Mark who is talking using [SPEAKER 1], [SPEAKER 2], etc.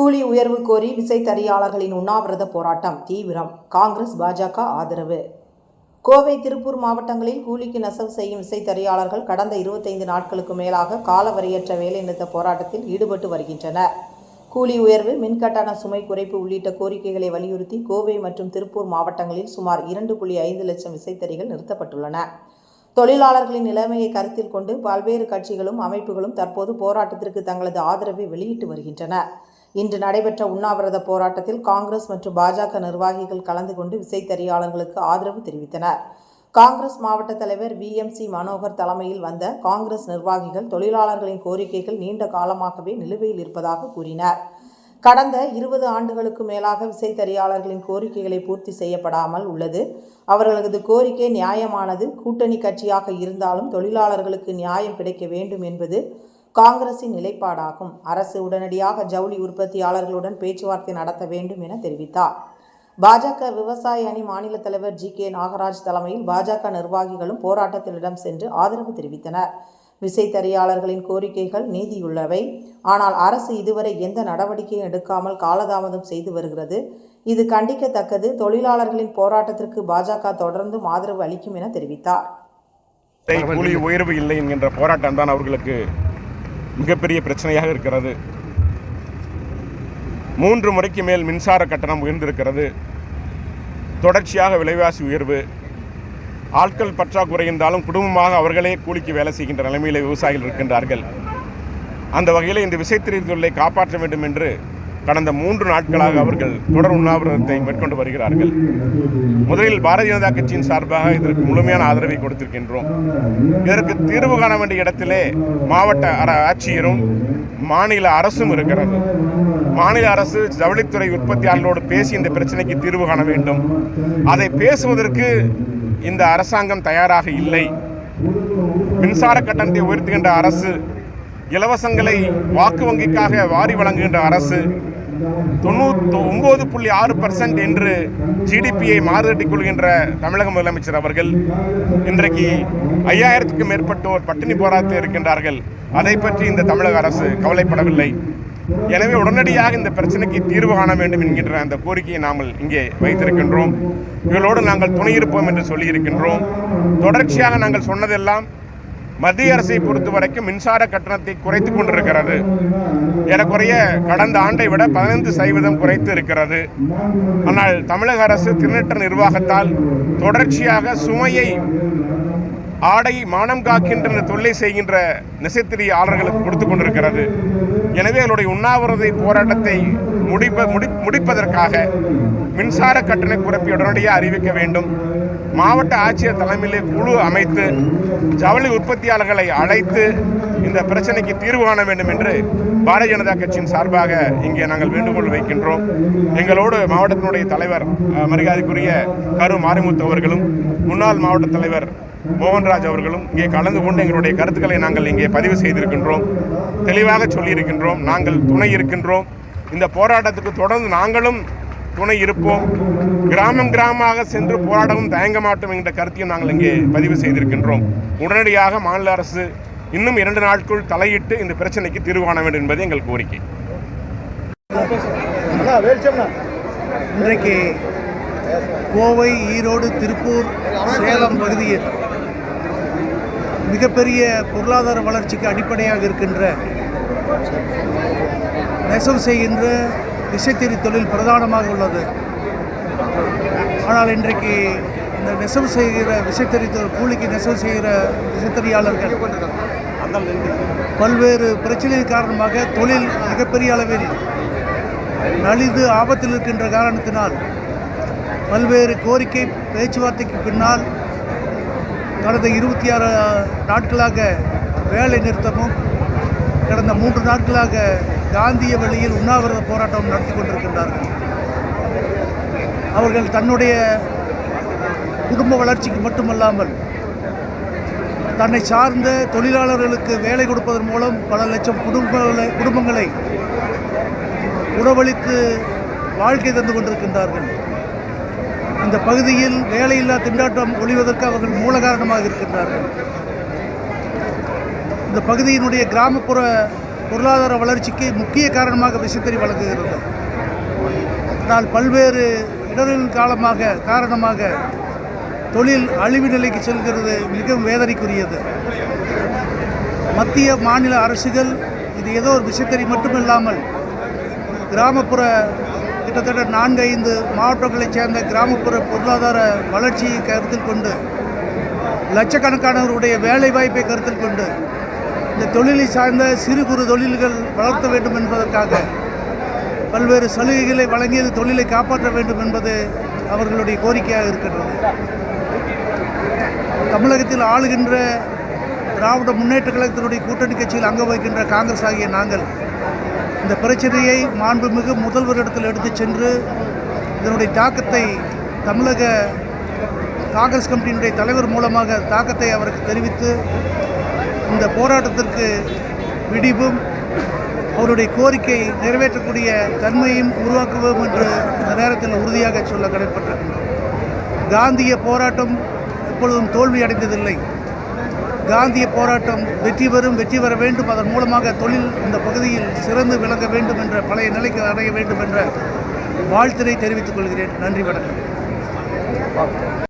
[SPEAKER 1] கூலி உயர்வு கோரி விசைத்தறியாளர்களின் உண்ணாவிரத போராட்டம் தீவிரம். காங்கிரஸ் பாஜக ஆதரவு. கோவை திருப்பூர் மாவட்டங்களில் கூலிக்கு நெசவு செய்யும் விசைத்தறியாளர்கள் கடந்த இருபத்தைந்து நாட்களுக்கு மேலாக காலவரையற்ற வேலைநிறுத்த போராட்டத்தில் ஈடுபட்டு வருகின்றனர். கூலி உயர்வு மின்கட்டண சுமை குறைப்பு உள்ளிட்ட கோரிக்கைகளை வலியுறுத்தி கோவை மற்றும் திருப்பூர் மாவட்டங்களில் சுமார் இரண்டு புள்ளி ஐந்து லட்சம் விசைத்தறிகள் நிறுத்தப்பட்டுள்ளன. தொழிலாளர்களின் நிலைமையை கருத்தில் கொண்டு பல்வேறு கட்சிகளும் அமைப்புகளும் தற்போது போராட்டத்திற்கு தங்களது ஆதரவை வெளியிட்டு வருகின்றன. இன்று நடைபெற்ற உண்ணாவிரத போராட்டத்தில் காங்கிரஸ் மற்றும் பாஜக நிர்வாகிகள் கலந்து கொண்டு விசைத்தறியாளர்களுக்கு ஆதரவு தெரிவித்தனர். காங்கிரஸ் மாவட்ட தலைவர் விஎம்சி மனோகர் தலைமையில் வந்த காங்கிரஸ் நிர்வாகிகள் தொழிலாளர்களின் கோரிக்கைகள் நீண்ட காலமாகவே நிலுவையில் இருப்பதாக கூறினர். கடந்த இருபது ஆண்டுகளுக்கு மேலாக விசைத்தறியாளர்களின் கோரிக்கைகளை பூர்த்தி செய்யப்படாமல் உள்ளது. அவர்களது கோரிக்கை நியாயமானது. கூட்டணி கட்சியாக இருந்தாலும் தொழிலாளர்களுக்கு நியாயம் கிடைக்க வேண்டும் என்பது காங்கிரசின் நிலைப்பாடாகும். அரசு உடனடியாக ஜவுளி உற்பத்தியாளர்களுடன் பேச்சுவார்த்தை நடத்த வேண்டும் என தெரிவித்தார். பாஜக விவசாய அணி மாநில தலைவர் ஜி கே நாகராஜ் தலைமையில் பாஜக நிர்வாகிகளும் போராட்டத்தினிடம் சென்று ஆதரவு தெரிவித்தனர். விசைத்தறியாளர்களின் கோரிக்கைகள் நீதியுள்ளவை. ஆனால் அரசு இதுவரை எந்த நடவடிக்கையும் எடுக்காமல் காலதாமதம் செய்து வருகிறது. இது கண்டிக்கத்தக்கது. தொழிலாளர்களின் போராட்டத்திற்கு பாஜக தொடர்ந்தும் ஆதரவு அளிக்கும் என தெரிவித்தார்.
[SPEAKER 2] கூலி உயர்வு இல்லை என்கின்ற போராட்டம் தான் அவர்களுக்கு மிகப்பெரிய பிரச்சனையாக இருக்கிறது. மூன்று முறைக்கு மேல் மின்சார கட்டணம் உயர்ந்திருக்கிறது. தொடர்ச்சியாக விலைவாசி உயர்வு. ஆட்கள் பற்றாக்குறை இருந்தாலும் குடும்பமாக அவர்களே கூலிக்கு வேலை செய்கின்ற நிலைமையில் விவசாயிகள் இருக்கின்றார்கள். அந்த வகையில் இந்த விசைத்திரை காப்பாற்ற வேண்டும் என்று கடந்த மூன்று நாட்களாக அவர்கள் தொடர் உண்ணாவிரதத்தை மேற்கொண்டு வருகிறார்கள். முதலில் பாரதிய ஜனதா கட்சியின் சார்பாக இதற்கு முழுமையான ஆதரவை கொடுத்திருக்கின்றோம். இதற்கு தீர்வு காண வேண்டிய இடத்திலே மாவட்ட ஆட்சியரும் மாநில அரசும் இருக்கிறது. மாநில அரசு ஜவுளித்துறை உற்பத்தியாளர்களோடு பேசி இந்த பிரச்சனைக்கு தீர்வு காண வேண்டும். அதை பேசுவதற்கு இந்த அரசாங்கம் தயாராக இல்லை. மின்சார கட்டணத்தை உயர்த்துகின்ற அரசு இலவசங்களை வாக்கு வங்கிக்காக வாரி வழங்குகின்ற அரசு தொண்ணூத்தி ஒன்பது புள்ளி ஆறு பர்சன்ட் என்று ஜிடிபியை மாறுதட்டிக் கொள்கின்ற தமிழக முதலமைச்சர் அவர்கள் இன்றைக்கு ஐயாயிரத்துக்கும் மேற்பட்டோர் பட்டினி போராட்டத்தில் இருக்கின்றார்கள். அதை பற்றி இந்த தமிழக அரசு கவலைப்படவில்லை. எனவே உடனடியாக இந்த பிரச்சனைக்கு தீர்வு காண வேண்டும் என்கின்ற அந்த கோரிக்கையை நாங்கள் இங்கே வைத்திருக்கின்றோம். இவர்களோடு நாங்கள் துணையிருப்போம் என்று சொல்லியிருக்கின்றோம். தொடர்ச்சியாக நாங்கள் சொன்னதெல்லாம் மத்திய அரசை பொறுத்த வரைக்கும் மின்சார கட்டணத்தை குறைத்து கொண்டிருக்கிறது. ஏறக்குறைய கடந்த ஆண்டை விட பதினைந்து சதவீதம் குறைத்து இருக்கிறது. ஆனால் தமிழக அரசு திருநெற்ற நிர்வாகத்தால் தொடர்ச்சியாக சுமையை ஆடை மானம் காக்கின்ற தொல்லை செய்கின்ற நெசத்திரியாளர்களுக்கு கொடுத்து கொண்டிருக்கிறது. எனவே அவருடைய உண்ணாவிரத போராட்டத்தை முடிப்ப முடி முடிப்பதற்காக மின்சார கட்டண குறைப்பை உடனடியாக அறிவிக்க வேண்டும். மாவட்ட ஆட்சியர் தலைமையிலே குழு அமைத்து ஜவுளி உற்பத்தியாளர்களை அழைத்து இந்த பிரச்சனைக்கு தீர்வு காண வேண்டும் என்று பாரதிய ஜனதா கட்சியின் சார்பாக இங்கே நாங்கள் வேண்டுகோள் வைக்கின்றோம். எங்களோடு மாவட்டத்தினுடைய தலைவர் மரியாதைக்குரிய கரு மாரிமுத்து அவர்களும் முன்னாள் மாவட்ட தலைவர் மோகன்ராஜ் அவர்களும் இங்கே கலந்து கொண்டு எங்களுடைய கருத்துக்களை நாங்கள் இங்கே பதிவு செய்திருக்கின்றோம். தெளிவாக சொல்லியிருக்கின்றோம். நாங்கள் துணை இருக்கின்றோம். இந்த போராட்டத்துக்கு தொடர்ந்து நாங்களும் துணை இருப்போம். கிராமம் கிராமமாக சென்று போராடவும் தயங்க மாட்டோம் என்ற கருத்தையும் நாங்கள் இங்கே பதிவு செய்திருக்கின்றோம். உடனடியாக மாநில அரசு இன்னும் இரண்டு நாட்களுள் தலையிட்டு இந்த பிரச்சனைக்கு தீர்வு காண வேண்டும் என்பது எங்கள் கோரிக்கை.
[SPEAKER 3] இன்றைக்கு கோவை ஈரோடு திருப்பூர் சேலம் பகுதியில் மிகப்பெரிய பொருளாதார வளர்ச்சிக்கு அடிப்படையாக இருக்கின்ற நெசவு செய்கின்ற விசைத்தறி தொழில் பிரதானமாக உள்ளது. ஆனால் இன்றைக்கு இந்த நெசவு செய்கிற விசைத்தறி கூலிக்கு நெசவு செய்கிற விசைத்தறியாளர்கள் பல்வேறு பிரச்சனையின் காரணமாக தொழில் மிகப்பெரிய அளவில் நலிந்து ஆபத்தில் இருக்கின்ற காரணத்தினால் பல்வேறு கோரிக்கை பேச்சுவார்த்தைக்கு பின்னால் கடந்த இருபத்தி ஆறு நாட்களாக வேலை நிறுத்தமும் கடந்த மூன்று நாட்களாக காந்திய வழியில் உண்ணாவிரத போராட்டம் நடத்தி கொண்டிருக்கின்றார்கள். அவர்கள் தன்னுடைய குடும்ப வளர்ச்சிக்கு மட்டுமல்லாமல் தன்னை சார்ந்த தொழிலாளர்களுக்கு வேலை கொடுப்பதன் மூலம் பல லட்சம் குடும்பங்களை குடும்பங்களை உணவளித்து வாழ்க்கை தந்து கொண்டிருக்கின்றார்கள். இந்த பகுதியில் வேலையில்லா திண்டாட்டம் ஒழிவதற்கு அவர்கள் மூல காரணமாக இருக்கின்றார்கள். இந்த பகுதியினுடைய கிராமப்புற பொருளாதார வளர்ச்சிக்கு முக்கிய காரணமாக விசைத்தறி வழங்குகிறது. ஆனால் பல்வேறு இடர்களின் காலமாக காரணமாக தொழில் அழிவு நிலைக்கு செல்கிறது மிகவும் வேதனைக்குரியது. மத்திய மாநில அரசுகள் இது ஏதோ ஒரு விசைத்தறி மட்டுமில்லாமல் கிராமப்புற கிட்டத்தட்ட நான்கு ஐந்து மாவட்டங்களைச் சேர்ந்த கிராமப்புற பொருளாதார வளர்ச்சியை கருத்தில் கொண்டு லட்சக்கணக்கானவருடைய வேலை வாய்ப்பை கருத்தில் கொண்டு இந்த தொழிலை சார்ந்த சிறு குறு தொழில்கள் வளர்த்த வேண்டும் என்பதற்காக பல்வேறு சலுகைகளை வழங்கியது தொழிலை காப்பாற்ற வேண்டும் என்பது அவர்களுடைய கோரிக்கையாக இருக்கின்றது. தமிழகத்தில் ஆளுகின்ற திராவிட முன்னேற்ற கழகத்தினுடைய கூட்டணி கட்சியில் அங்க வகிக்கின்ற காங்கிரஸ் ஆகிய நாங்கள் இந்த பிரச்சனையை மாண்புமிகு முதல்வரிடத்தில் எடுத்துச் சென்று இதனுடைய தாக்கத்தை தமிழக காங்கிரஸ் கமிட்டியினுடைய தலைவர் மூலமாக தாக்கத்தை அவருக்கு தெரிவித்து இந்த போராட்டத்திற்கு விடிவும் அவருடைய கோரிக்கை நிறைவேற்றக்கூடிய தன்மையும் உருவாக்குவோம் என்று இந்த நேரத்தில் உறுதியாக சொல்ல கடமைப்பட்டிருக்கின்றோம் காந்திய போராட்டம் எப்பொழுதும் தோல்வி அடைந்ததில்லை. காந்திய போராட்டம் வெற்றி பெறும் வெற்றி பெற வேண்டும் அதன் மூலமாக தொழில் இந்த பகுதியில் சிறந்து விளங்க வேண்டும் என்ற பழைய நிலைக்கு அடைய வேண்டும் என்ற வாழ்த்தினை தெரிவித்துக் கொள்கிறேன். நன்றி வணக்கம்.